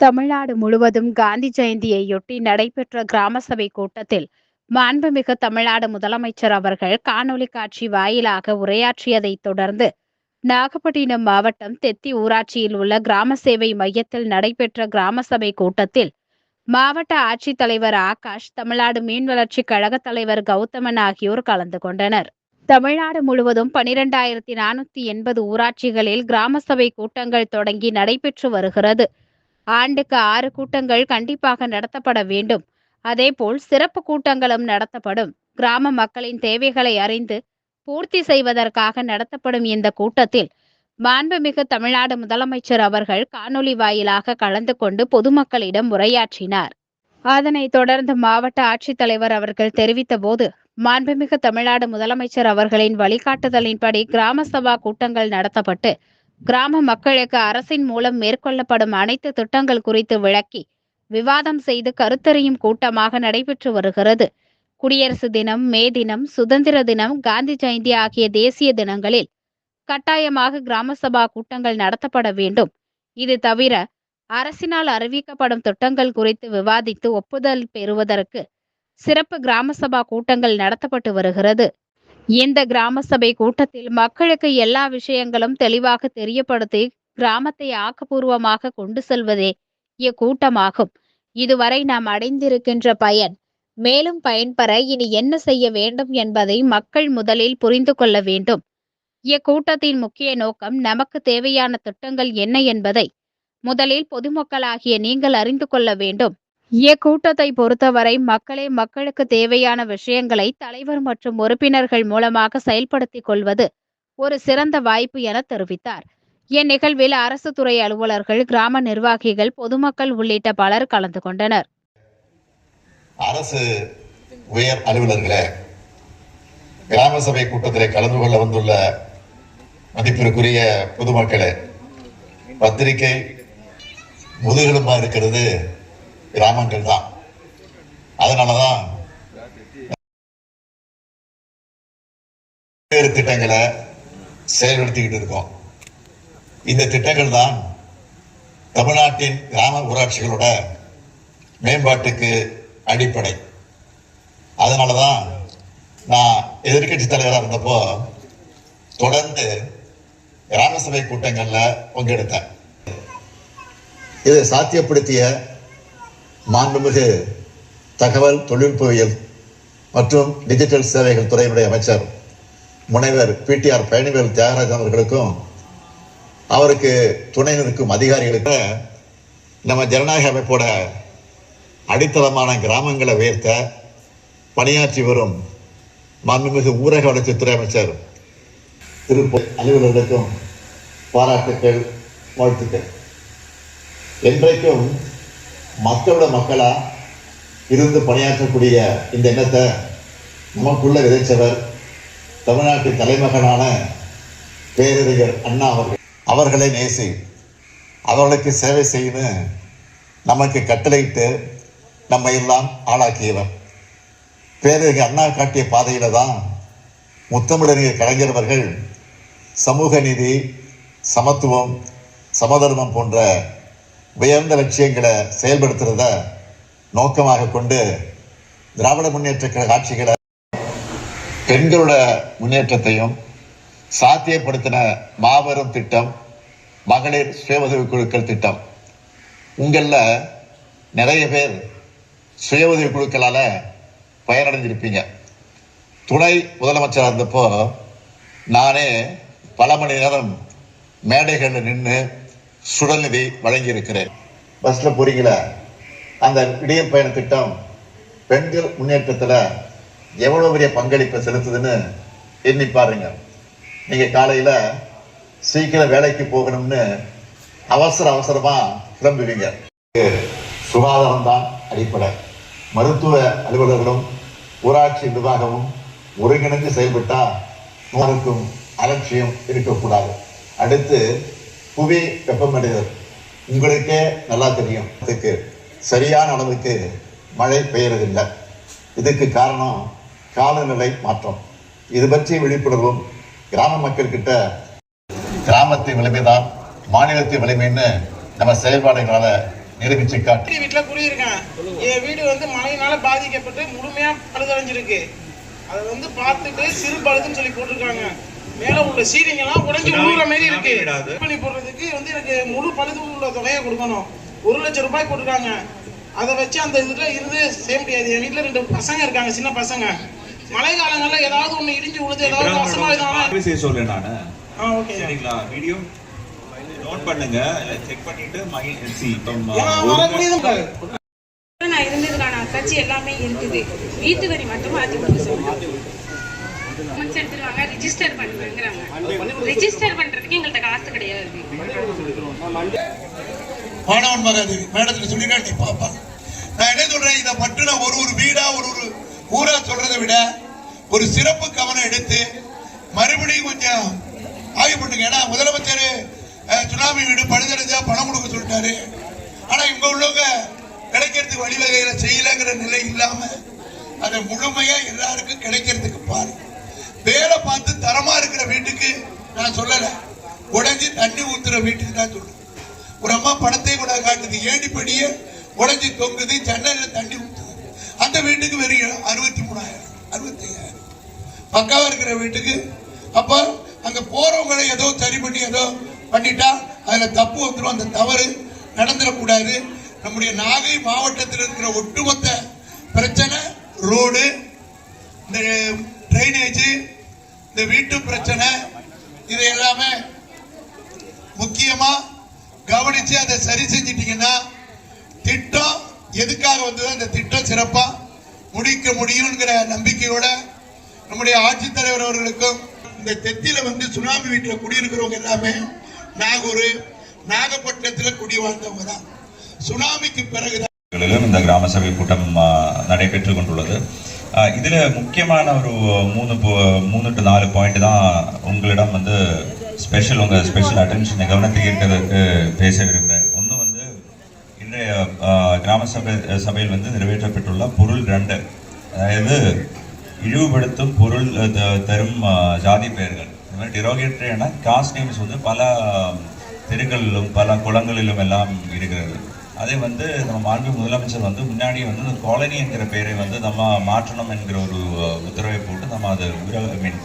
தமிழ்நாடு முழுவதும் காந்தி ஜெயந்தியையொட்டி நடைபெற்ற கிராம சபை கூட்டத்தில் மாண்புமிகு தமிழ்நாடு முதலமைச்சர் அவர்கள் காணொலி காட்சி வாயிலாக உரையாற்றியதைத் தொடர்ந்து நாகப்பட்டினம் மாவட்டம் தெத்தி ஊராட்சியில் உள்ள கிராம சேவை மையத்தில் நடைபெற்ற கிராம சபை கூட்டத்தில் மாவட்ட ஆட்சித்தலைவர் ஆகாஷ் தமிழ்நாடு மீன் வளர்ச்சி கழக தலைவர் கௌதமன் ஆகியோர் கலந்து கொண்டனர். தமிழ்நாடு முழுவதும் பனிரெண்டாயிரத்தி நானூத்தி எண்பது ஊராட்சிகளில் கிராம சபை கூட்டங்கள் தொடங்கி நடைபெற்று வருகிறது. ஆண்டுக்கு ஆறு கூட்டங்கள் கண்டிப்பாக நடத்தப்பட வேண்டும். அதேபோல் சிறப்பு கூட்டங்களும் நடத்தப்படும். கிராம மக்களின் தேவைகளை அறிந்து பூர்த்தி செய்வதற்காக நடத்தப்படும் இந்த கூட்டத்தில் மாண்புமிகு தமிழ்நாடு முதலமைச்சர் அவர்கள் காணொலி வாயிலாக கலந்து கொண்டு பொதுமக்களிடம் உரையாற்றினார். அதனைத் தொடர்ந்து மாவட்ட ஆட்சித்தலைவர் அவர்கள் தெரிவித்த போது மாண்புமிகு தமிழ்நாடு முதலமைச்சர் அவர்களின் வழிகாட்டுதலின்படி கிராம சபா கூட்டங்கள் நடத்தப்பட்டு கிராம மக்களுக்கு அரசின் மூலம் மேற்கொள்ளப்படும் அனைத்து திட்டங்கள் குறித்து விளக்கி விவாதம் செய்து கருத்தறியும் கூட்டமாக நடைபெற்று வருகிறது. குடியரசு தினம் மே தினம் சுதந்திர தினம் காந்தி ஜெயந்தி ஆகிய தேசிய தினங்களில் கட்டாயமாக கிராம சபா கூட்டங்கள் நடத்தப்பட வேண்டும். இது தவிர அரசினால் அறிவிக்கப்படும் திட்டங்கள் குறித்து விவாதித்து ஒப்புதல் பெறுவதற்கு சிறப்பு கிராம சபா கூட்டங்கள் நடத்தப்பட்டு வருகிறது. இந்த கிராம சபை கூட்டத்தில் மக்களுக்கு எல்லா விஷயங்களும் தெளிவாக தெரியப்படுத்தி கிராமத்தை ஆக்கப்பூர்வமாக கொண்டு செல்வதே இக்கூட்டமாகும். இதுவரை நாம் அடைந்திருக்கின்ற பயன் மேலும் பயன்பெற இனி என்ன செய்ய வேண்டும் என்பதை மக்கள் முதலில் புரிந்து கொள்ள வேண்டும். இக்கூட்டத்தின் முக்கிய நோக்கம் நமக்கு தேவையான திட்டங்கள் என்ன என்பதை முதலில் பொதுமக்களாகிய நீங்கள் அறிந்து கொள்ள வேண்டும். இக்கூட்டத்தை பொறுத்தவரை மக்களே மக்களுக்கு தேவையான விஷயங்களை தலைவர் மற்றும் உறுப்பினர்கள் மூலமாக செயல்படுத்திக் கொள்வது ஒரு சிறந்த வாய்ப்பு என தெரிவித்தார். இந்நிகழ்வில் அரசு துறை அலுவலர்கள் கிராம நிர்வாகிகள் பொதுமக்கள் உள்ளிட்ட பலர் கலந்து கொண்டனர். அரசு உயர் அலுவலர்களே கிராம சபை கூட்டத்தில் கலந்து கொள்ள வந்துள்ள மதிப்பிற்குரிய பொதுமக்களே பத்திரிகை முதுகெலும்பா இருக்கிறது. கிராமங்கள் தான். அதனாலதான் பல்வேறு திட்டங்களை செயல்படுத்திக்கிட்டு இருக்கோம். இந்த திட்டங்கள் தான் தமிழ்நாட்டின் கிராம ஊராட்சிகளோட மேம்பாட்டுக்கு அடிப்படை. அதனால தான் நான் எதிர்க்கட்சி தலைவராக இருந்தப்போ தொடர்ந்து கிராம சபை கூட்டங்களில் பங்கெடுத்தேன். இதை சாத்தியப்படுத்திய மாண்புமிகு தகவல் தொழில்நுட்பவியல் மற்றும் டிஜிட்டல் சேவைகள் துறையினுடைய அமைச்சர் முனைவர் பிடிஆர் பழனிவேல் தியாகராஜன் அவர்களுக்கும் அவருக்கு துணை நிற்கும் அதிகாரிகளுக்கு நம்ம ஜனநாயக அமைப்போட அடித்தளமான கிராமங்களை உயர்த்த பணியாற்றி வரும் மாண்புமிகு ஊரக வளர்ச்சித்துறை அமைச்சர் திரு. அலுவலர்களுக்கும் பாராட்டுக்கள் வாழ்த்துக்கள். என்றைக்கும் மக்களோட மக்களா இருந்து பணியாற்றக்கூடிய இந்த எண்ணத்தை நமக்குள்ள விதைச்சவர் தமிழ்நாட்டின் தலைமகனான பேரறிஞர் அண்ணா அவர்கள். அவர்களை நேசி அவர்களுக்கு சேவை செய்யணும் நமக்கு கட்டளையிட்டு நம்ம எல்லாம் ஆளாக்கியவர். பேரறிஞர் அண்ணா காட்டிய பாதையில் தான் முத்தமிழறிஞர் கலைஞர் அவர்கள் சமூக நீதி சமத்துவம் சமதர்மம் போன்ற உயர்ந்த லட்சியங்களை செயல்படுத்துறத நோக்கமாக கொண்டு திராவிட முன்னேற்ற கழக ஆட்சிகளை பெண்களோட முன்னேற்றத்தையும் சாத்தியப்படுத்தின மாபெரும் திட்டம் மகளிர் சுய உதவி குழுக்கள் திட்டம். உங்களில் நிறைய பேர் சுய உதவி குழுக்களால் பயனடைஞ்சிருப்பீங்க. துணை முதலமைச்சராக இருந்தப்போ நானே பல மணி நேரம் மேடைகளில் நின்று சுடநிதி வழங்கியிருக்கிறேன். பஸ்ல போறீங்களா? அந்த இடைய பயண திட்டம் பெண்கள் முன்னேற்றத்தில் எவ்வளோ பெரிய பங்களிப்பை செலுத்துதுன்னு எண்ணி பாருங்க. நீங்கள் காலையில் சீக்கிரம் வேலைக்கு போகணும்னு அவசர அவசரமாக கிளம்புவீங்க. சுகாதாரம் தான் அடிப்படை. மருத்துவ அலுவலர்களும் ஊராட்சி நிர்வாகமும் ஒருங்கிணைந்து செயல்பட்டால் நோருக்கும் அலட்சியம் இருக்கக்கூடாது. அடுத்து புவி வெப்பமடைதல் உங்களுக்கே நல்லா தெரியும். இதுக்கு சரியான அளவுக்கு மழை பெய்யறதில்லை. இதுக்கு காரணம் காலநிலை மாற்றம். இது பற்றிய விழிப்புணர்வும் கிராம மக்கள்கிட்ட கிராமத்தின் வலிமைதான் மாநிலத்தின் விலைமைன்னு நம்ம செயல்பாடுகளால நிரூபிச்சு காட்டு வீட்டில் கூறியிருக்கேன் குடியிருக்கேன் என் வீடு வந்து மழையினால பாதிக்கப்பட்டு முழுமையா பழுதடைஞ்சிருக்கு. அதை வந்து பார்த்துட்டு சிறு பழுதுன்னு சொல்லி போட்டிருக்காங்க. மேல உள்ள சீலிங் எல்லாம் உடைஞ்சு விழுற மாதிரி இருக்கு. பண்ணி போடுறதுக்கு வந்து எனக்கு முழு பழுது உள்ள தொகையை கொடுக்கணும். ஒரு லட்சம் ரூபாய் கொடுக்குறாங்க அதை வச்சு அந்த இதுல இருந்து செய்ய முடியாது. என் வீட்டுல ரெண்டு பசங்க இருக்காங்க சின்ன பசங்க. மழை காலங்கள்ல ஏதாவது ஒண்ணு இடிஞ்சு விழுது ஏதாவது ஆர்வி செய்ய சொல்றேன் நானு. ஆ ஓகே. சரிங்களா? வீடியோ? நோட் பண்ணுங்க. செக் பண்ணிட்டு மை சி இப்போ நான் இருந்ததுக்கான அத்தாச்சி எல்லாமே இருக்குது. வீட்டு வரி மட்டும் மாற்றி கொடுக்க சொல்லுங்க. மந்த்ஸ் எடுத்துருவாங்க ரிஜிஸ்டர் பண்ணுங்கிறாங்க ரிஜிஸ்டர் பண்றதுக்கு எங்கள்கிட்ட காசு கிடையாது. மாணவன் மகாதேவி மேடத்துல சொல்லி காட்டி பாப்பா. நான் என்ன சொல்றேன்? இதை மட்டும் ஒரு ஒரு வீடா ஒரு ஒரு ஊரா சொல்றதை விட ஒரு சிறப்பு கவனம் எடுத்து மறுபடியும் கொஞ்சம் ஆய்வு பண்ணுங்க. ஏன்னா முதலமைச்சர் சுனாமி வீடு பழுதடைஞ்சா பணம் கொடுக்க சொல்லிட்டாரு. ஆனா இங்க உள்ளவங்க கிடைக்கிறதுக்கு வழிவகைகளை செய்யலங்கிற நிலை இல்லாம அதை முழுமையா எல்லாருக்கும் கிடைக்கிறதுக்கு பேரை வேலை பார்த்து தரமா இருக்கிற வீட்டுக்கு நான் சொல்லல. உடஞ்சி தண்ணி ஊத்துற வீட்டுக்கு தான் சொல்றேன். ஒரு அம்மா படத்தை கூட காட்டுது. ஏடிப்படியே உடஞ்சி தொங்குது ஜன்னல்ல தண்ணி ஊத்துது. அந்த வீட்டுக்கு வெறும் அறுபத்தி மூணாயிரம் அறுபத்தி ஐயாயிரம் பக்காவா இருக்கிற வீட்டுக்கு அப்ப அங்க போறவங்களை ஏதோ சரி பண்ணி ஏதோ பண்ணிட்டா அதுல தப்பு வந்துடும் அந்த தவறு நடந்துடக்கூடாது. நம்முடைய நாகை மாவட்டத்தில் இருக்கிற ஒட்டுமொத்த பிரச்சனை ரோடு இந்த ட்ரைனேஜ் இந்த வீட்டு பிரச்சனை இது எல்லாமே முக்கியமா கவனிச்சு அதை சரி செஞ்சிட்டீங்கன்னா திட்டம் எதுக்காக வந்ததோ? அந்த திட்டம் சிறப்பா முடிக்க முடியுங்கிற நம்பிக்கையோட நம்முடைய ஆட்சித்தலைவர் அவர்களுக்கும் இந்த தெத்தில வந்து சுனாமி வீட்டில் குடியிருக்கிறவங்க எல்லாமே நாகூர் நாகப்பட்டினத்தில் குடி வாழ்ந்தவங்க தான். சுனாமிக்கு பிறகுதான் இந்த கிராம சபை கூட்டம் ஆ, நடைபெற்று கொண்டுள்ளது. இதில் முக்கியமான ஒரு மூணு போ- மூணு டு நாலு பாயிண்ட் தான் உங்களிடம் வந்து ஸ்பெஷல் உங்கள் ஸ்பெஷல் அட்டென்ஷன் கவனத்தை ஈர்க்கிறதுக்கு பேச விரும்புகிறேன் ஒன்று வந்து இன்றைய கிராம சபை சபையில் வந்து நிறைவேற்றப்பட்டுள்ள பொருள் ரெண்டு அதாவது இழிவுபடுத்தும் பொருள் த- தரும் ஜாதி பெயர்கள். இந்த மாதிரி டிரோகேட்டரியான காஸ்ட் நேம்ஸ் வந்து பல தெருக்களிலும் பல குளங்களிலும் எல்லாம் இருக்கிறது. அதே வந்து நம்ம மாண்பு முதலமைச்சர் வந்து முன்னாடி வந்து இந்த காலனி என்கிற பெயரை வந்து நம்ம மாற்றணும் என்கிற ஒரு உத்தரவை போட்டு நம்ம அது ஐ மீன்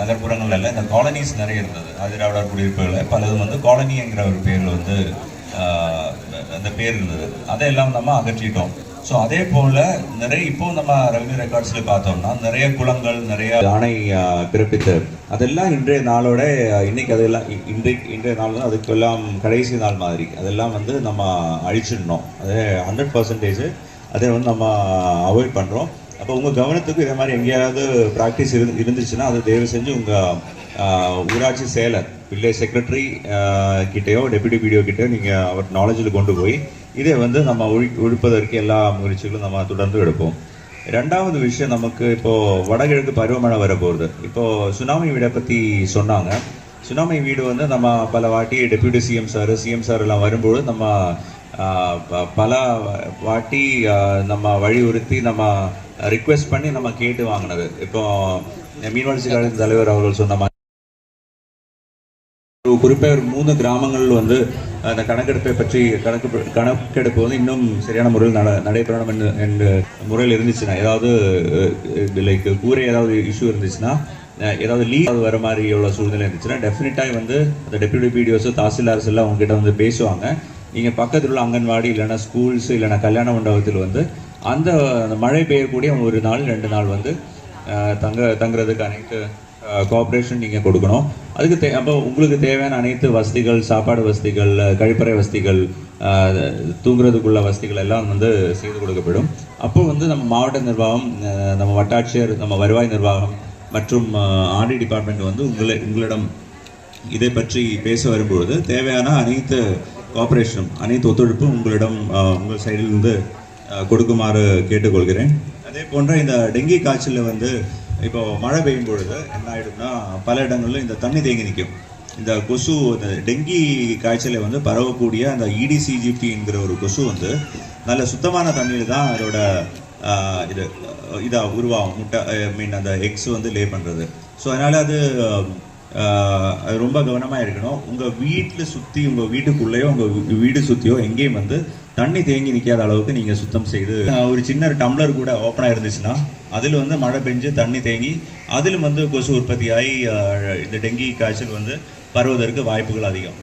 நகர்ப்புறங்கள்ல எல்லாம் இந்த காலனிஸ் நிறைய இருந்தது. ஆதிராவிடர் குடியிருப்புகளில் பலது வந்து காலனி என்கிற ஒரு பேரில் வந்து அந்த பேர் இருந்தது. அதையெல்லாம் நம்ம அகற்றிட்டோம். ஸோ அதே போல நிறைய இப்போ நம்ம ரெவன்யூ ரெக்கார்ட்ஸ்ல பார்த்தோம்னா நிறைய குளங்கள் நிறைய ஆணை பிறப்பித்து அதெல்லாம் இன்றைய நாளோட இன்னைக்கு அதெல்லாம் இன்றை இன்றைய நாள் தான் அதுக்கெல்லாம் கடைசி நாள் மாதிரி. அதெல்லாம் வந்து நம்ம அழிச்சிடணும். அது ஹண்ட்ரட் பர்சன்டேஜ் அதை வந்து நம்ம அவாய்ட் பண்ணுறோம் அப்போ உங்கள் கவனத்துக்கு இதே மாதிரி எங்கேயாவது ப்ராக்டிஸ் இருந்து இருந்துச்சுன்னா அதை தயவு செஞ்சு உங்கள் ஊராட்சி செயலர் வில்லேஜ் செக்ரட்டரி கிட்டேயோ டெபியூட்டி பிடிஓ கிட்டேயோ நீங்கள் அவர் நாலேஜில் கொண்டு போய் இதை வந்து நம்ம ஒழி ஒழிப்பதற்கு எல்லா முயற்சிகளும் நம்ம தொடர்ந்து எடுப்போம். ரெண்டாவது விஷயம் நமக்கு இப்போது வடகிழக்கு பருவமழை வரப்போகுது. இப்போது சுனாமி வீடை பற்றி சொன்னாங்க. சுனாமி வீடு வந்து நம்ம பல வாட்டி deputy CM sir CM sir எல்லாம் வரும்போது நம்ம ப- பல வாட்டி நம்ம வலியுறுத்தி நம்ம ரிக்வெஸ்ட் பண்ணி நம்ம கேட்டு வாங்கினது. இப்போ மீன்வளர்ச்சி கழகத்தின் தலைவர் அவர்கள் சொன்ன மாதிரி குறிப்பாக ஒரு மூணு கிராமங்கள் வந்து அந்த கணக்கெடுப்பை பற்றி கணக்கு கணக்கெடுப்பு வந்து இன்னும் சரியான முறையில் நட நடைபெறணும் என்று என்ற முறையில் இருந்துச்சுன்னா ஏதாவது லைக் கூரை ஏதாவது இஷ்யூ இருந்துச்சுன்னா ஏதாவது லீவ் வர மாதிரி உள்ள சூழ்நிலை இருந்துச்சுன்னா டெஃபினட்டாக வந்து அந்த டெப்யூட்டி பிடிஓஸ் தாசில்தார்ஸ் எல்லாம் அவங்ககிட்ட வந்து பேசுவாங்க. நீங்கள் பக்கத்தில் உள்ள அங்கன்வாடி இல்லைன்னா ஸ்கூல்ஸ் இல்லைன்னா கல்யாண மண்டபத்தில் வந்து அந்த அந்த மழை பெய்யக்கூடிய ஒரு நாள் ரெண்டு நாள் வந்து தங்க தங்குறதுக்கு அனைத்து கோஆப்ரேஷன் நீங்கள் கொடுக்கணும். அதுக்கு தே அப்போ உங்களுக்கு தேவையான அனைத்து வசதிகள் சாப்பாடு வசதிகள் கழிப்பறை வசதிகள் தூங்குறதுக்குள்ள வசதிகள் எல்லாம் வந்து செய்து கொடுக்கப்படும். அப்போ வந்து நம்ம மாவட்ட நிர்வாகம் நம்ம வட்டாட்சியர் நம்ம வருவாய் நிர்வாகம் மற்றும் ஆடி டிபார்ட்மெண்ட் வந்து உங்களை உங்களிடம் இதை பற்றி பேச வரும்பொழுது தேவையான அனைத்து கோஆப்ரேஷனும் அனைத்து ஒத்துழைப்பும் உங்களிடம் உங்கள் சைடிலிருந்து கொடுக்குமாறு கேட்டுக்கொள்கிறேன். அதே போன்ற இந்த டெங்கி காய்ச்சலில் வந்து இப்போ மழை பெய்யும் பொழுது என்ன ஆகிடும்னா பல இடங்களில் இந்த தண்ணி தேங்கி நிற்கும் இந்த கொசு இந்த டெங்கி காய்ச்சலை வந்து பரவக்கூடிய அந்த இடிசிஜிபிங்கிற ஒரு கொசு வந்து நல்ல சுத்தமான தண்ணியில் தான் அதோட இது இதாக உருவாகும். முட்டை ஐ மீன் அந்த எக்ஸ் வந்து லே பண்ணுறது ஸோ அதனால் அது அது ரொம்ப கவனமாக இருக்கணும். உங்கள் வீட்டில் சுற்றி உங்கள் வீட்டுக்குள்ளேயோ உங்கள் வீடு சுற்றியோ எங்கேயும் வந்து தண்ணி தேங்கி நிற்காத அளவுக்கு நீங்கள் சுத்தம் செய்து ஒரு சின்ன டம்ளர் கூட ஓப்பனாக இருந்துச்சுன்னா அதில் வந்து மழை பெஞ்சு தண்ணி தேங்கி அதில் வந்து கொசு உற்பத்தியாகி இந்த டெங்கி காய்ச்சல் வந்து பரவுவதற்கு வாய்ப்புகள் அதிகம்.